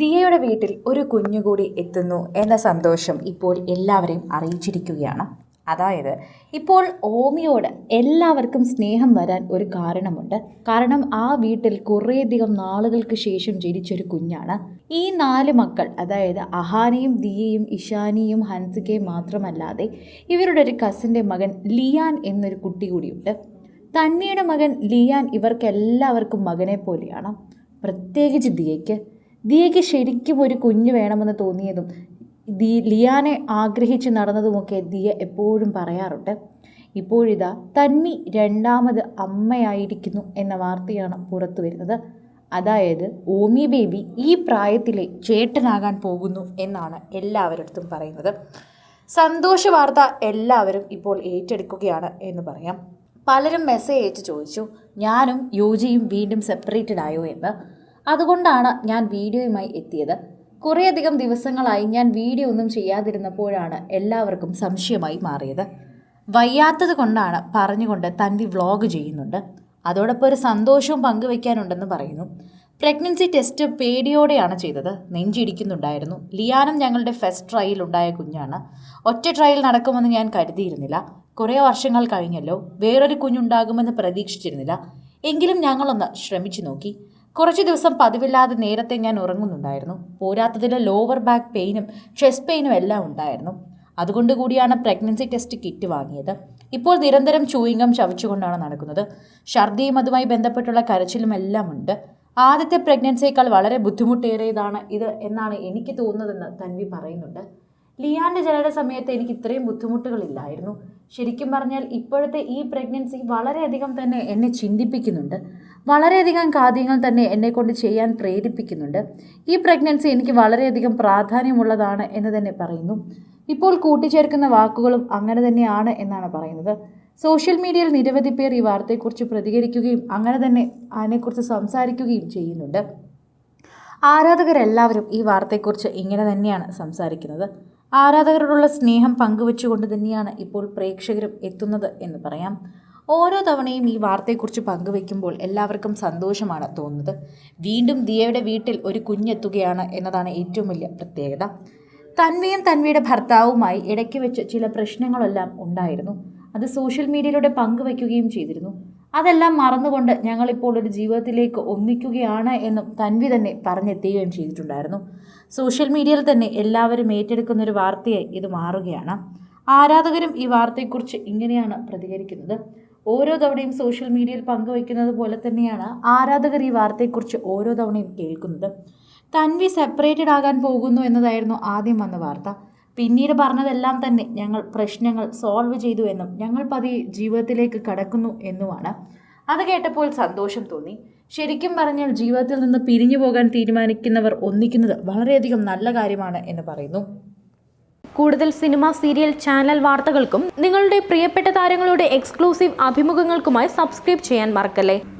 ദിയയുടെ വീട്ടിൽ ഒരു കുഞ്ഞുകൂടി എത്തുന്നു എന്ന സന്തോഷം ഇപ്പോൾ എല്ലാവരെയും അറിയിച്ചിരിക്കുകയാണ്. അതായത് ഇപ്പോൾ ഓമിയോട് എല്ലാവർക്കും സ്നേഹം വരാൻ ഒരു കാരണമുണ്ട്. കാരണം ആ വീട്ടിൽ കുറേയധികം നാളുകൾക്ക് ശേഷം ജനിച്ചൊരു കുഞ്ഞാണ്. ഈ നാല് മക്കൾ അതായത് അഹാനയും ദിയയും ഇഷാനിയും ഹൻസികയും മാത്രമല്ലാതെ ഇവരുടെ ഒരു കസിന്റെ മകൻ ലിയാൻ എന്നൊരു കുട്ടി കൂടിയുണ്ട്. തന്നിയുടെ മകൻ ലിയാൻ ഇവർക്കെല്ലാവർക്കും മകനെ പോലെയാണ്. പ്രത്യേകിച്ച് ദിയയ്ക്ക്. ദിയയ്ക്ക് ശരിക്കും ഒരു കുഞ്ഞ് വേണമെന്ന് തോന്നിയതും ദി ലിയാനെ ആഗ്രഹിച്ച് നടന്നതുമൊക്കെ ദിയ എപ്പോഴും പറയാറുണ്ട്. ഇപ്പോഴിതാ തന്മി രണ്ടാമത് അമ്മയായിരിക്കുന്നു എന്ന വാർത്തയാണ് പുറത്തു വരുന്നത്. അതായത് ഓമി ബേബി ഈ പ്രായത്തിലെ ചേട്ടനാകാൻ പോകുന്നു എന്നാണ് എല്ലാവരടുത്തും പറയുന്നത്. സന്തോഷ വാർത്ത എല്ലാവരും ഇപ്പോൾ ഏറ്റെടുക്കുകയാണ് എന്ന് പറയാം. പലരും മെസ്സേജ് അയച്ച് ചോദിച്ചു ഞാനും യോജിയും വീണ്ടും സെപ്പറേറ്റഡ് ആയോ എന്ന്? അതുകൊണ്ടാണ് ഞാൻ വീഡിയോയുമായി എത്തിയത്. കുറേയധികം ദിവസങ്ങളായി ഞാൻ വീഡിയോ ഒന്നും ചെയ്യാതിരുന്നപ്പോഴാണ് എല്ലാവർക്കും സംശയമായി മാറിയത്. വയ്യാത്തത് കൊണ്ടാണ് പറഞ്ഞുകൊണ്ട് തൻവി വ്ളോഗ് ചെയ്യുന്നുണ്ട്. അതോടൊപ്പം ഒരു സന്തോഷവും പങ്കുവെക്കാനുണ്ടെന്ന് പറയുന്നു. പ്രഗ്നൻസി ടെസ്റ്റ് പേടിയോടെയാണ് ചെയ്തത്. നെഞ്ചിടിക്കുന്നുണ്ടായിരുന്നു. ലിയാനും ഞങ്ങളുടെ ഫസ്റ്റ് ട്രയൽ ഉണ്ടായ കുഞ്ഞാണ്. ഒറ്റ ട്രയൽ നടക്കുമെന്ന് ഞാൻ കരുതിയിരുന്നില്ല. കുറേ വർഷങ്ങൾ കഴിഞ്ഞല്ലോ. വേറൊരു കുഞ്ഞുണ്ടാകുമെന്ന് പ്രതീക്ഷിച്ചിരുന്നില്ല. എങ്കിലും ഞങ്ങളൊന്ന് ശ്രമിച്ചു നോക്കി. കുറച്ച് ദിവസം പതിവില്ലാതെ നേരത്തെ ഞാൻ ഉറങ്ങുന്നുണ്ടായിരുന്നു. പോരാത്തതിൽ ലോവർ ബാക്ക് പെയിനും ചെസ്റ്റ് പെയിനും എല്ലാം ഉണ്ടായിരുന്നു. അതുകൊണ്ട് കൂടിയാണ് പ്രഗ്നൻസി ടെസ്റ്റ് കിറ്റ് വാങ്ങിയത്. ഇപ്പോൾ നിരന്തരം ചൂയിങ്ങം ചവച്ചുകൊണ്ടാണ് നടക്കുന്നത്. ഛർദിയും അതുമായി ബന്ധപ്പെട്ടുള്ള കരച്ചിലും എല്ലാം ഉണ്ട്. ആദ്യത്തെ പ്രഗ്നൻസിയേക്കാൾ വളരെ ബുദ്ധിമുട്ടേറിയതാണ് ഇത് എന്നാണ് എനിക്ക് തോന്നുന്നതെന്ന് തൻവി പറയുന്നുണ്ട്. ലിയാന്റെ ജനന സമയത്ത് എനിക്ക് ഇത്രയും ബുദ്ധിമുട്ടുകളില്ലായിരുന്നു. ശരിക്കും പറഞ്ഞാൽ ഇപ്പോഴത്തെ ഈ പ്രഗ്നൻസി വളരെയധികം തന്നെ എന്നെ ചിന്തിപ്പിക്കുന്നുണ്ട്. വളരെയധികം കാര്യങ്ങൾ തന്നെ എന്നെ കൊണ്ട് ചെയ്യാൻ പ്രേരിപ്പിക്കുന്നുണ്ട്. ഈ പ്രഗ്നൻസി എനിക്ക് വളരെയധികം പ്രാധാന്യമുള്ളതാണ് എന്ന് തന്നെ പറയുന്നു. ഇപ്പോൾ കൂട്ടിച്ചേർക്കുന്ന വാക്കുകളും അങ്ങനെ തന്നെയാണ് എന്നാണ് പറയുന്നത്. സോഷ്യൽ മീഡിയയിൽ നിരവധി പേർ ഈ വാർത്തയെക്കുറിച്ച് പ്രതികരിക്കുകയും അങ്ങനെ തന്നെ അതിനെക്കുറിച്ച് സംസാരിക്കുകയും ചെയ്യുന്നുണ്ട്. ആരാധകരെല്ലാവരും ഈ വാർത്തയെക്കുറിച്ച് ഇങ്ങനെ തന്നെയാണ് സംസാരിക്കുന്നത്. ആരാധകരോടുള്ള സ്നേഹം പങ്കുവെച്ചുകൊണ്ട് തന്നെയാണ് ഇപ്പോൾ പ്രേക്ഷകരും എത്തുന്നത് എന്ന് പറയാം. ഓരോ തവണയും ഈ വാർത്തയെക്കുറിച്ച് പങ്കുവെക്കുമ്പോൾ എല്ലാവർക്കും സന്തോഷമാണ് തോന്നുന്നത്. വീണ്ടും ദിയയുടെ വീട്ടിൽ ഒരു കുഞ്ഞെത്തുകയാണ് എന്നതാണ് ഏറ്റവും വലിയ പ്രത്യേകത. തൻവിയും തൻവിയുടെ ഭർത്താവുമായി ഇടയ്ക്ക് വെച്ച് ചില പ്രശ്നങ്ങളെല്ലാം ഉണ്ടായിരുന്നു. അത് സോഷ്യൽ മീഡിയയിലൂടെ പങ്കുവയ്ക്കുകയും ചെയ്തിരുന്നു. അതെല്ലാം മറന്നുകൊണ്ട് ഞങ്ങളിപ്പോൾ ഒരു ജീവിതത്തിലേക്ക് ഒന്നിക്കുകയാണ് എന്നും തൻവി തന്നെ പറഞ്ഞെത്തുകയും ചെയ്തിട്ടുണ്ടായിരുന്നു. സോഷ്യൽ മീഡിയയിൽ തന്നെ എല്ലാവരും ഏറ്റെടുക്കുന്ന ഒരു വാർത്തയായി ഇത് മാറുകയാണ്. ആരാധകരും ഈ വാർത്തയെക്കുറിച്ച് ഇങ്ങനെയാണ് പ്രതികരിക്കുന്നത്. ഓരോ തവണയും സോഷ്യൽ മീഡിയയിൽ പങ്കുവയ്ക്കുന്നത് പോലെ തന്നെയാണ് ആരാധകർ ഈ വാർത്തയെക്കുറിച്ച് ഓരോ തവണയും കേൾക്കുന്നത്. തൻവി സെപ്പറേറ്റഡ് ആകാൻ പോകുന്നു എന്നതായിരുന്നു ആദ്യം വന്ന വാർത്ത. പിന്നീട് പറഞ്ഞതെല്ലാം തന്നെ ഞങ്ങൾ പ്രശ്നങ്ങൾ സോൾവ് ചെയ്തു എന്നും ഞങ്ങൾ പതി ജീവിതത്തിലേക്ക് കടക്കുന്നു എന്നുമാണ്. അത് കേട്ടപ്പോൾ സന്തോഷം തോന്നി. ശരിക്കും പറഞ്ഞാൽ ജീവിതത്തിൽ നിന്ന് പിരിഞ്ഞു പോകാൻ തീരുമാനിക്കുന്നവർ ഒന്നിക്കുന്നത് വളരെയധികം നല്ല കാര്യമാണ് എന്ന് പറയുന്നു. കൂടുതൽ സിനിമ സീരിയൽ ചാനൽ വാർത്തകൾക്കും നിങ്ങളുടെ പ്രിയപ്പെട്ട താരങ്ങളുടെ എക്സ്ക്ലൂസീവ് അഭിമുഖങ്ങൾക്കുമായി സബ്സ്ക്രൈബ് ചെയ്യാൻ മറക്കല്ലേ?